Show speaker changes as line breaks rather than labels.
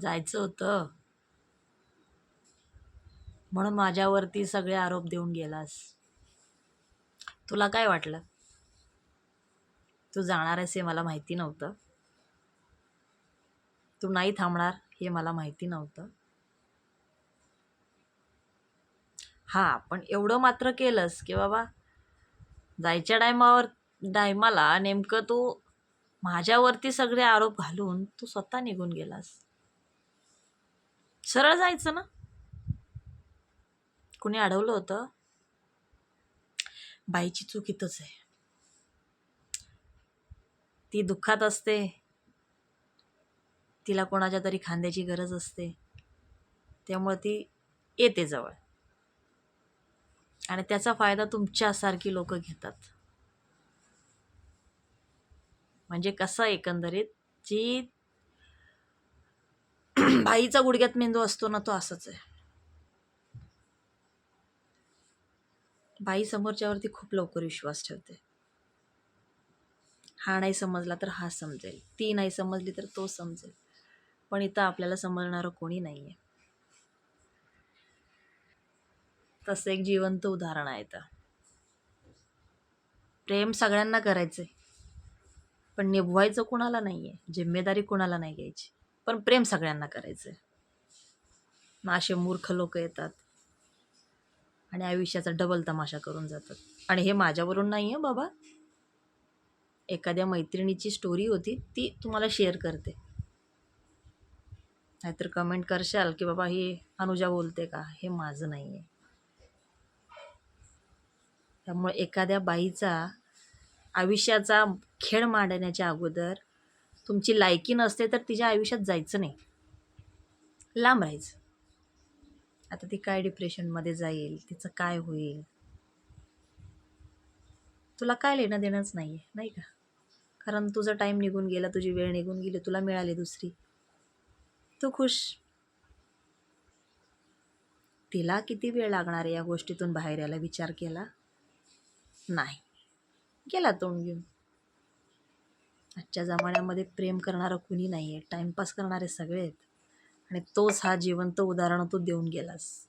जायचं होतं. म्हणून माझ्यावरती सगळे आरोप देऊन गेलास. तुला काय वाटलं? तू जाणार आहेस हे मला माहिती नव्हतं. तू नाही थांबणार हे मला माहिती नव्हतं. हां पण एवढं मात्र केलंस की बाबा जायच्या टायमावर टायमाला नेमकं तू माझ्यावरती सगळे आरोप घालून तू स्वतः निघून गेलास. सरळ जायचं ना? कुणी अडवलं होतं? बाईची चुकीतच आहे. ती दुःखात असते. तिला कोणाच्या तरी खांद्याची गरज असते. त्यामुळे ती येते जवळ. आणि त्याचा फायदा तुमच्यासारखी लोक घेतात. म्हणजे कसं एकंदरीत? जी बाईचा गुडघ्यात मेंदू असतो ना तो असंच आहे. बाई समोरच्यावरती खूप लवकर विश्वास ठेवते. हा नाही समजला तर हा समजेल. ती नाही समजली तर तो समजेल. पण इथं आपल्याला समजणारं कोणी नाही आहे तसं एक जिवंत उदाहरण आहे इथं. प्रेम सगळ्यांना करायचं आहे पण निभवायचं कुणाला नाही आहे जिम्मेदारी कुणाला नाही घ्यायची? पण प्रेम सगळ्यांना करायचं आहे मग असे मूर्ख लोक येतात. आणि आयुष्याचा डबल तमाशा करून जातात. आणि हे माझ्यावरून नाही आहे बाबा. एखाद्या मैत्रिणीची स्टोरी होती ती तुम्हाला शेअर करते. नाहीतर कमेंट करशाल की बाबा ही अनुजा बोलते का? हे माझं नाही आहे त्यामुळे एखाद्या बाईचा आयुष्याचा खेळ मांडण्याच्या अगोदर तुमची लायकी नसते तर तिच्या आयुष्यात जायचं नाही. लांब राहायचं. आता ती काय डिप्रेशनमध्ये जाईल? तिचं काय होईल? तुला काय लेणं देणंच नाही आहे नाही का? कारण तुझा टाईम निघून गेला तुझी वेळ निघून गेली तुला मिळाली दुसरी. तू खुश. तिला किती वेळ लागणार आहे या गोष्टीतून बाहेर यायला? विचार केला? नाही. गेला तोंड घेऊन. आजच्या जमान्यामध्ये प्रेम करणारं कुणी नाही आहे टाईमपास करणारे सगळे आहेत आणि तोच हा जिवंत उदाहरण तू देऊन गेलास.